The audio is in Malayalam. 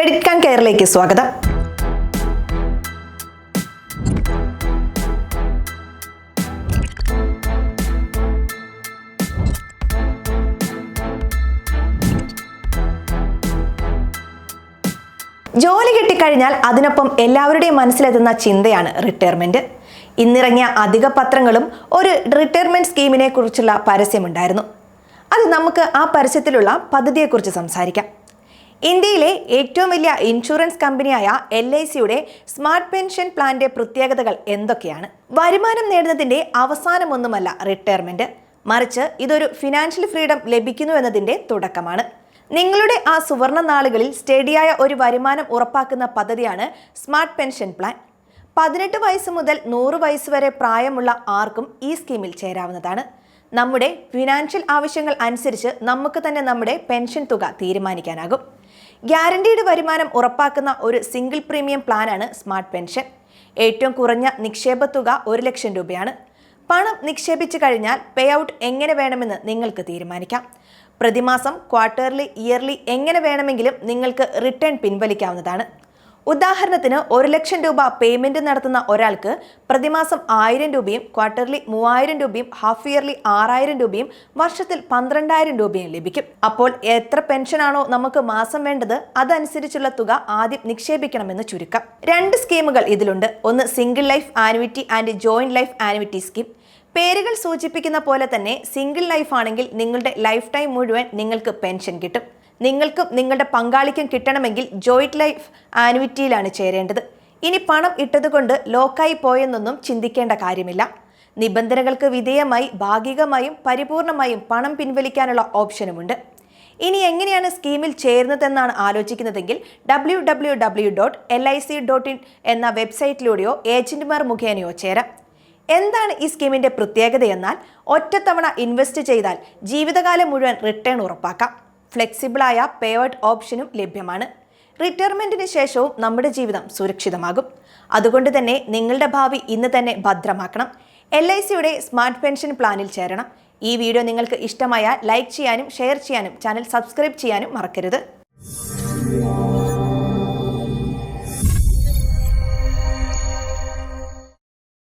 ക്രെഡിറ്റ് കാൻ കെയറിലേക്ക് സ്വാഗതം. ജോലി കിട്ടിക്കഴിഞ്ഞാൽ അതിനൊപ്പം എല്ലാവരുടെയും മനസ്സിലെത്തുന്ന ചിന്തയാണ് റിട്ടയർമെന്റ്. ഇന്നിറങ്ങിയ അധിക പത്രങ്ങളും ഒരു റിട്ടയർമെന്റ് സ്കീമിനെ കുറിച്ചുള്ള പരസ്യമുണ്ടായിരുന്നു. അത് നമുക്ക് ആ പരസ്യത്തിലുള്ള പദ്ധതിയെക്കുറിച്ച് സംസാരിക്കാം. ഇന്ത്യയിലെ ഏറ്റവും വലിയ ഇൻഷുറൻസ് കമ്പനിയായ എൽ ഐ സിയുടെ സ്മാർട്ട് പെൻഷൻ പ്ലാന്റെ പ്രത്യേകതകൾ എന്തൊക്കെയാണ്? വരുമാനം നേടുന്നതിന്റെ അവസാനമൊന്നുമല്ല റിട്ടയർമെന്റ് മറിച്ച് ഇതൊരു ഫിനാൻഷ്യൽ ഫ്രീഡം ലഭിക്കുന്നു എന്നതിന്റെ തുടക്കമാണ്. നിങ്ങളുടെ ആ സുവർണ നാളുകളിൽ സ്റ്റഡിയായ ഒരു വരുമാനം ഉറപ്പാക്കുന്ന പദ്ധതിയാണ് സ്മാർട്ട് പെൻഷൻ പ്ലാൻ. പതിനെട്ട് വയസ്സ് മുതൽ നൂറ് വയസ്സ് വരെ പ്രായമുള്ള ആർക്കും ഈ സ്കീമിൽ ചേരാവുന്നതാണ്. നമ്മുടെ ഫിനാൻഷ്യൽ ആവശ്യങ്ങൾ അനുസരിച്ച് നമുക്ക് തന്നെ നമ്മുടെ പെൻഷൻ തുക തീരുമാനിക്കാനാകും. ഗ്യാരണ്ടീഡ് വരുമാനം ഉറപ്പാക്കുന്ന ഒരു സിംഗിൾ പ്രീമിയം പ്ലാനാണ് സ്മാർട്ട് പെൻഷൻ ഏറ്റവും കുറഞ്ഞ നിക്ഷേപ തുക ഒരു ലക്ഷം രൂപയാണ്. പണം നിക്ഷേപിച്ചു കഴിഞ്ഞാൽ പേ ഔട്ട് എങ്ങനെ വേണമെന്ന് നിങ്ങൾക്ക് തീരുമാനിക്കാം. പ്രതിമാസം ക്വാർട്ടർലി ഇയർലി എങ്ങനെ വേണമെങ്കിലും നിങ്ങൾക്ക് റിട്ടേൺ പിൻവലിക്കാവുന്നതാണ്. ഉദാഹരണത്തിന് ഒരു ലക്ഷം രൂപ പേയ്മെന്റ് നടത്തുന്ന ഒരാൾക്ക് പ്രതിമാസം ആയിരം രൂപയും ക്വാർട്ടർലി മൂവായിരം രൂപയും ഹാഫ് ഇയർലി ആറായിരം രൂപയും വർഷത്തിൽ പന്ത്രണ്ടായിരം രൂപയും ലഭിക്കും. അപ്പോൾ എത്ര പെൻഷനാണോ നമുക്ക് മാസം വേണ്ടത് അതനുസരിച്ചുള്ള തുക ആദ്യം നിക്ഷേപിക്കണമെന്ന് ചുരുക്കം. രണ്ട് സ്കീമുകൾ ഇതിലുണ്ട്. ഒന്ന് single life annuity and joint life annuity scheme പേരുകൾ സൂചിപ്പിക്കുന്ന പോലെ തന്നെ സിംഗിൾ ലൈഫ് ആണെങ്കിൽ നിങ്ങളുടെ ലൈഫ് ടൈം മുഴുവൻ നിങ്ങൾക്ക് പെൻഷൻ കിട്ടും. നിങ്ങൾക്കും നിങ്ങളുടെ പങ്കാളിക്കും കിട്ടണമെങ്കിൽ ജോയിന്റ് ലൈഫ് ആനുവിറ്റിയിലാണ് ചേരേണ്ടത്. ഇനി പണം ഇട്ടതുകൊണ്ട് ലോക്കായി പോയെന്നൊന്നും ചിന്തിക്കേണ്ട കാര്യമില്ല. നിബന്ധനകൾക്ക് വിധേയമായി ഭാഗികമായും പരിപൂർണമായും പണം പിൻവലിക്കാനുള്ള ഓപ്ഷനുമുണ്ട്. ഇനി എങ്ങനെയാണ് സ്കീമിൽ ചേരുന്നതെന്നാണ് ആലോചിക്കുന്നതെങ്കിൽ W W W dot L I C dot in എന്ന വെബ്സൈറ്റിലൂടെയോ ഏജന്റുമാർ മുഖേനയോ ചേരാം. എന്താണ് ഈ സ്കീമിന്റെ പ്രത്യേകതയെന്നാൽ ഒറ്റത്തവണ ഇൻവെസ്റ്റ് ചെയ്താൽ ജീവിതകാലം മുഴുവൻ റിട്ടേൺ ഉറപ്പാക്കാം. ഫ്ലെക്സിബിളായ പേ ഔട്ട് ഓപ്ഷനും ലഭ്യമാണ്. റിട്ടയർമെന്റിന് ശേഷവും നമ്മുടെ ജീവിതം സുരക്ഷിതമാകും. അതുകൊണ്ട് തന്നെ നിങ്ങളുടെ ഭാവി ഇന്ന് തന്നെ ഭദ്രമാക്കണം. എൽ ഐ സിയുടെ സ്മാർട്ട് പെൻഷൻ പ്ലാനിൽ ചേരണം. ഈ വീഡിയോ നിങ്ങൾക്ക് ഇഷ്ടമായാൽ ലൈക്ക് ചെയ്യാനും ഷെയർ ചെയ്യാനും ചാനൽ സബ്സ്ക്രൈബ് ചെയ്യാനും മറക്കരുത്.